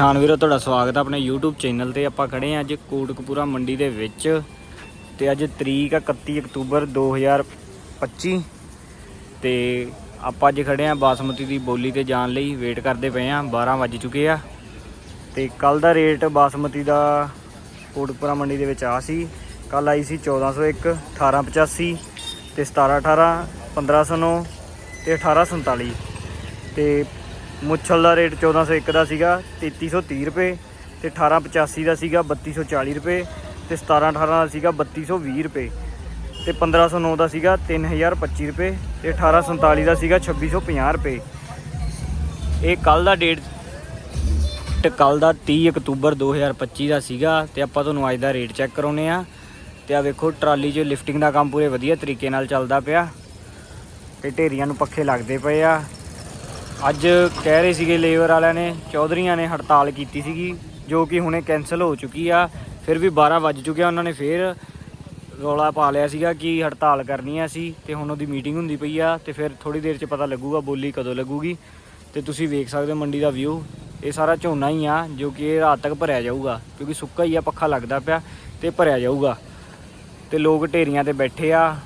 ਕਿਸਾਨ ਵੀਰੋ, ਤੁਹਾਡਾ ਸਵਾਗਤ ਹੈ ਆਪਣੇ YouTube ਚੈਨਲ ਤੇ। ਆਪਾਂ ਖੜੇ ਹਾਂ ਅੱਜ ਕੋਟਕਪੂਰਾ ਮੰਡੀ ਦੇ ਵਿੱਚ ਤੇ ਅੱਜ ਤਰੀਕ ਆ 31 ਅਕਤੂਬਰ 2025 ਤੇ ਆਪਾਂ ਅੱਜ ਖੜੇ ਹਾਂ ਬਾਸਮਤੀ ਦੀ ਬੋਲੀ ਤੇ ਜਾਣ ਲਈ। ਵੇਟ ਕਰਦੇ ਪਏ ਹਾਂ 12 ਵੱਜ ਚੁੱਕੇ ਆ। ਤੇ ਕੱਲ ਦਾ ਰੇਟ ਬਾਸਮਤੀ ਦਾ ਕੋਟਕਪੂਰਾ ਮੰਡੀ ਦੇ ਵਿੱਚ ਆ ਸੀ। ਕੱਲ ਆਈ ਸੀ 1401 1885 ਤੇ 1718 1509 ਤੇ 1847 ਤੇ ਮੁੱਛਲ ਦਾ ਰੇਟ 1401 ਦਾ ਸੀਗਾ 3330 ਰੁਪਏ ਤੇ 1885 ਦਾ ਸੀਗਾ 3240 ਰੁਪਏ ਤੇ 1718 ਦਾ ਸੀਗਾ 3220 ਰੁਪਏ ਤੇ 1509 ਦਾ ਸੀਗਾ 3025 ਰੁਪਏ ਤੇ 1847 ਦਾ ਸੀਗਾ 2650 ਰੁਪਏ। ਇਹ ਕੱਲ ਦਾ ਡੇਟ ਤੇ ਕੱਲ ਦਾ 30 ਅਕਤੂਬਰ 2025 ਦਾ ਸੀਗਾ ਤੇ ਆਪਾਂ ਤੁਹਾਨੂੰ ਅੱਜ ਦਾ ਰੇਟ ਚੈੱਕ ਕਰਾਉਨੇ ਆ ਤੇ ਆ ਵੇਖੋ, ਟਰਾਲੀ 'ਚ ਲਿਫਟਿੰਗ ਦਾ ਕੰਮ ਪੂਰੇ ਵਧੀਆ ਤਰੀਕੇ ਨਾਲ ਚੱਲਦਾ ਪਿਆ ਤੇ ਢੇਰੀਆਂ ਨੂੰ ਪੱਖੇ ਲੱਗਦੇ ਪਏ ਆ। ਅੱਜ ਕਹਿ ਰਹੇ ਸੀਗੇ ਲੇਬਰ ਵਾਲਿਆਂ ਨੇ, ਚੌਧਰੀਆਂ ਨੇ ਹੜਤਾਲ ਕੀਤੀ ਸੀਗੀ, ਜੋ ਕਿ ਹੁਣੇ ਕੈਨਸਲ ਹੋ ਚੁੱਕੀ ਆ, ਫਿਰ ਵੀ 12 ਵੱਜ ਚੁੱਕਿਆ, ਉਹਨਾਂ ਨੇ ਫੇਰ ਰੌਲਾ ਪਾ ਲਿਆ ਸੀਗਾ ਕਿ ਹੜਤਾਲ ਕਰਨੀ ਆ ਸੀ ਤੇ ਹੁਣ ਉਹਦੀ ਮੀਟਿੰਗ ਹੁੰਦੀ ਪਈ ਆ, ਤੇ ਫਿਰ ਥੋੜੀ ਦੇਰ 'ਚ ਪਤਾ ਲੱਗੂਗਾ ਬੋਲੀ ਕਦੋਂ ਲੱਗੂਗੀ, ਤੇ ਤੁਸੀਂ ਵੇਖ ਸਕਦੇ ਹੋ ਮੰਡੀ ਦਾ ਵਿਊ ਇਹ ਸਾਰਾ ਝੋਨਾ ਹੀ ਆ, ਜੋ ਕਿ ਇਹ ਰਾਤ ਤੱਕ ਭਰਿਆ ਜਾਊਗਾ, ਕਿਉਂਕਿ ਸੁੱਕਾ ਹੀ ਆ, ਪੱਖਾ ਲੱਗਦਾ ਪਿਆ, ਤੇ ਭਰਿਆ ਜਾਊਗਾ। ਤੇ ਲੋਕ ਢੇਰੀਆਂ ਤੇ ਬੈਠੇ ਆ,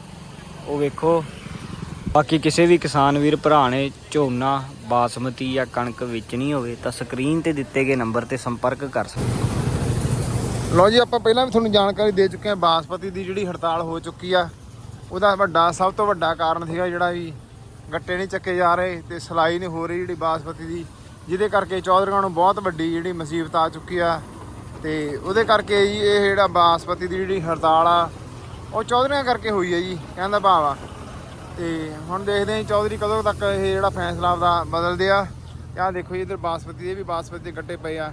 ਉਹ ਵੇਖੋ। ਬਾਕੀ ਕਿਸੇ ਵੀ ਕਿਸਾਨ ਵੀਰ, ਭਰਾ ਨੇ ਝੋਨਾ, ਬਾਸਮਤੀ ਜਾਂ ਕਣਕ ਵੇਚਣੀ ਹੋਵੇ ਤਾਂ ਸਕਰੀਨ ਤੇ ਦਿੱਤੇ ਗਏ ਨੰਬਰ ਤੇ ਸੰਪਰਕ ਕਰ ਸਕਦੇ ਲਓ ਜੀ, ਆਪਾਂ ਪਹਿਲਾਂ ਵੀ ਤੁਹਾਨੂੰ ਜਾਣਕਾਰੀ ਦੇ ਚੁੱਕੇ ਹਾਂ ਬਾਸਮਤੀ ਦੀ ਜਿਹੜੀ ਹੜਤਾਲ ਹੋ ਚੁੱਕੀ ਆ। ਉਹਦਾ ਵੱਡਾ, ਸਭ ਤੋਂ ਵੱਡਾ ਕਾਰਨ ਸੀਗਾ ਜਿਹੜਾ ਵੀ ਗੱਟੇ ਨਹੀਂ ਚੱਕੇ ਜਾ ਰਹੇ ਤੇ ਸਲਾਈ ਨਹੀਂ ਹੋ ਰਹੀ ਜਿਹੜੀ ਬਾਸਮਤੀ ਦੀ, ਜਿਹਦੇ ਕਰਕੇ ਚੌਧਰੀਆਂ ਨੂੰ ਬਹੁਤ ਵੱਡੀ ਜਿਹੜੀ ਮੁਸੀਬਤ ਆ ਚੁੱਕੀ ਆ। ਤੇ ਉਹਦੇ ਕਰਕੇ ਜੀ ਇਹ ਜਿਹੜਾ ਬਾਸਮਤੀ ਦੀ ਜਿਹੜੀ ਹੜਤਾਲ ਆ, ਉਹ ਚੌਧਰੀਆਂ ਕਰਕੇ ਹੋਈ ਹੈ ਜੀ ਕਹਿੰਦਾ ਭਾਵ ਆ। ਤੇ ਹੁਣ ਦੇਖਦੇ ਹਾਂ ਚੌਧਰੀ ਕਦੋਂ ਤੱਕ ਇਹ ਜਿਹੜਾ ਫੈਸਲਾ ਆਪਦਾ ਬਦਲਦੇ ਆ। ਆਹ ਦੇਖੋ ਜੀ ਇਧਰ ਬਾਸਪਤੀ ਦੇ ਵੀ ਬਾਸਪਤੀ ਦੇ ਗੱਟੇ ਪਏ ਆ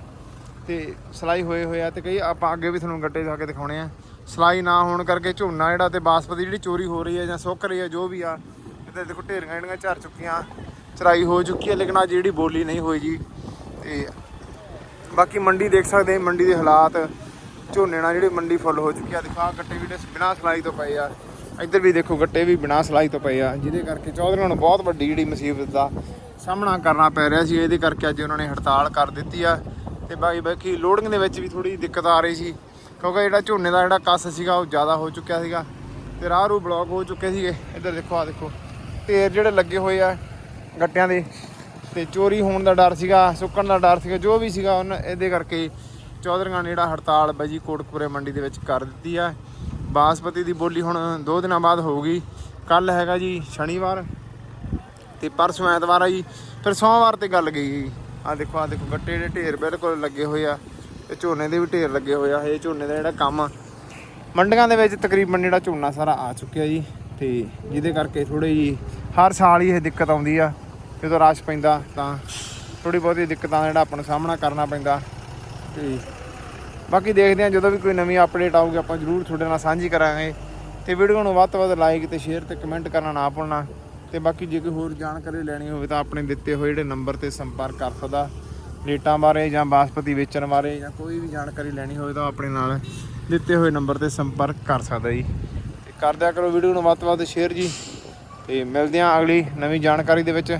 ਤੇ ਸਲਾਈ ਹੋਏ ਹੋਏ ਆ ਤੇ ਕਈ ਆਪਾਂ ਅੱਗੇ ਵੀ ਤੁਹਾਨੂੰ ਗੱਟੇ ਜਾ ਕੇ ਦਿਖਾਉਣੇ ਆ। ਸਲਾਈ ਨਾ ਹੋਣ ਕਰਕੇ ਝੋਨਾ ਜਿਹੜਾ ਤੇ ਬਾਸਪਤੀ ਜਿਹੜੀ ਚੋਰੀ ਹੋ ਰਹੀ ਹੈ ਜਾਂ ਸੁੱਕ ਰਹੀ ਹੈ ਜੋ ਵੀ ਆ ਇੱਥੇ ਦੇਖੋ ਢੇਰੀਆਂ ਜਿਹੜੀਆਂ ਝੜ ਚੁੱਕੀਆਂ, ਚਰਾਈ ਹੋ ਚੁੱਕੀ ਹੈ ਲੇਕਿਨ ਆ ਜਿਹੜੀ ਬੋਲੀ ਨਹੀਂ ਹੋਈ ਜੀ। ਤੇ ਬਾਕੀ ਮੰਡੀ ਦੇਖ ਸਕਦੇ ਆ, ਮੰਡੀ ਦੇ ਹਾਲਾਤ, ਝੋਨੇ ਨਾਲ ਜਿਹੜੀ ਮੰਡੀ ਫੁੱਲ ਹੋ ਚੁੱਕੀ ਆ। ਦਿਖਾ ਗੱਟੇ ਵੀ ਬਿਨਾਂ ਸਲਾਈ ਤੋਂ ਪਏ ਆ। ਇੱਧਰ ਵੀ ਦੇਖੋ ਗੱਟੇ ਵੀ ਬਿਨਾਂ ਸਲਾਈ ਤੋਂ ਪਏ ਆ, ਜਿਹਦੇ ਕਰਕੇ ਚੌਧਰੀਆਂ ਨੂੰ ਬਹੁਤ ਵੱਡੀ ਜਿਹੜੀ ਮੁਸੀਬਤ ਦਾ ਸਾਹਮਣਾ ਕਰਨਾ ਪੈ ਰਿਹਾ ਸੀ, ਇਹਦੇ ਕਰਕੇ ਅੱਜ ਉਹਨਾਂ ਨੇ ਹੜਤਾਲ ਕਰ ਦਿੱਤੀ ਆ। ਤੇ ਬਾਕੀ ਬਾਕੀ ਲੋਡਿੰਗ ਦੇ ਵਿੱਚ ਵੀ ਥੋੜੀ ਦਿੱਕਤ ਆ ਰਹੀ ਸੀ, ਕਿਉਂਕਿ ਜਿਹੜਾ ਝੋਨੇ ਦਾ ਜਿਹੜਾ ਕੱਸ ਸੀਗਾ, ਉਹ ਜ਼ਿਆਦਾ ਹੋ ਚੁੱਕਿਆ ਸੀਗਾ। ਤੇ ਰਾਹ ਰੂ ਬਲੌਕ ਹੋ ਚੁੱਕੇ ਸੀਗੇ, ਇੱਧਰ ਦੇਖੋ ਆ ਦੇਖੋ। ਢੇਰ ਜਿਹੜੇ ਲੱਗੇ ਹੋਏ ਆ ਗੱਟਿਆਂ ਦੇ, ਤੇ ਚੋਰੀ ਹੋਣ ਦਾ ਡਰ ਸੀਗਾ, ਸੁੱਕਣ ਦਾ ਡਰ ਸੀਗਾ, ਜੋ ਵੀ ਸੀਗਾ, ਉਹਨਾਂ ਇਹਦੇ ਕਰਕੇ ਚੌਧਰੀਆਂ ਨੇ ਜਿਹੜਾ ਹੜਤਾਲ ਬਾਈ ਕੋਟਕਪੁਰੇ ਮੰਡੀ ਦੇ ਵਿੱਚ ਕਰ ਦਿੱਤੀ ਆ। ਬਾਸਪਤੀ ਦੀ ਬੋਲੀ ਹੁਣ 2 ਦਿਨਾਂ ਬਾਅਦ ਹੋਊਗੀ। ਕੱਲ ਹੈਗਾ ਜੀ ਸ਼ਨੀਵਾਰ ਤੇ ਪਰਸੋਂ ਐਤਵਾਰ ਆ ਜੀ। ਫਿਰ ਸੋਮਵਾਰ ਤੇ ਗੱਲ ਗਈ। ਜੀ ਆ ਦੇਖੋ ਆ ਦੇਖੋ ਗੱਟੇ ਦੇ ਢੇਰ ਬਿਲਕੁਲ ਲੱਗੇ ਹੋਏ ਆ ਤੇ ਝੋਨੇ ਦੇ ਵੀ ਢੇਰ ਲੱਗੇ ਹੋਏ ਆ। ਇਹ ਝੋਨੇ ਦਾ ਜਿਹੜਾ ਕੰਮ ਆ, ਮੰਡੀਆਂ ਦੇ ਵਿੱਚ ਤਕਰੀਬਨ ਜਿਹੜਾ ਝੋਨਾ ਸਾਰਾ ਆ ਚੁੱਕਿਆ ਜੀ ਤੇ ਜਿਹਦੇ ਕਰਕੇ ਥੋੜੀ ਜੀ ਹਰ ਸਾਲ ਹੀ ਇਹ ਦਿੱਕਤ ਆਉਂਦੀ ਆ। ਜਦੋਂ ਰਸ਼ ਪੈਂਦਾ ਤਾਂ ਥੋੜੀ ਬਹੁਤੀ ਦਿੱਕਤਾਂ ਦਾ ਜਿਹੜਾ ਆਪਾਂ ਨੂੰ ਸਾਹਮਣਾ ਕਰਨਾ ਪੈਂਦਾ ਤੇ ਬਾਕੀ ਦੇਖਦੇ ਹਾਂ, ਜਦੋਂ ਵੀ ਕੋਈ ਨਵੀਂ ਅਪਡੇਟ ਆਊਗੀ, ਆਪਾਂ ਜ਼ਰੂਰ ਤੁਹਾਡੇ ਨਾਲ ਸਾਂਝੀ ਕਰਾਂਗੇ। ਤੇ ਵੀਡੀਓ ਨੂੰ ਵੱਧ ਤੋਂ ਵੱਧ ਲਾਈਕ ਤੇ ਸ਼ੇਅਰ ਤੇ ਕਮੈਂਟ ਕਰਨਾ ਨਾ ਭੁੱਲਣਾ। ਤੇ ਬਾਕੀ ਜੇ ਕੋਈ ਹੋਰ ਜਾਣਕਾਰੀ ਲੈਣੀ ਹੋਵੇ ਤਾਂ ਆਪਣੇ ਦਿੱਤੇ ਹੋਏ ਜਿਹੜੇ ਨੰਬਰ ਤੇ ਸੰਪਰਕ ਕਰ ਸਕਦਾ। ਰੇਟਾਂ ਬਾਰੇ ਜਾਂ ਬਾਸਪਤੀ ਵੇਚਣ ਬਾਰੇ ਜਾਂ ਕੋਈ ਵੀ ਜਾਣਕਾਰੀ ਲੈਣੀ ਹੋਵੇ ਤਾਂ ਆਪਣੇ ਨਾਲ ਦਿੱਤੇ ਹੋਏ ਨੰਬਰ ਤੇ ਸੰਪਰਕ ਕਰ ਸਕਦਾ ਜੀ। ਤੇ ਕਰ ਦਿਆ ਕਰੋ ਵੀਡੀਓ ਨੂੰ ਵੱਧ ਤੋਂ ਵੱਧ ਸ਼ੇਅਰ ਜੀ। ਤੇ ਮਿਲਦੇ ਹਾਂ ਅਗਲੀ ਨਵੀਂ ਜਾਣਕਾਰੀ ਦੇ ਵਿੱਚ।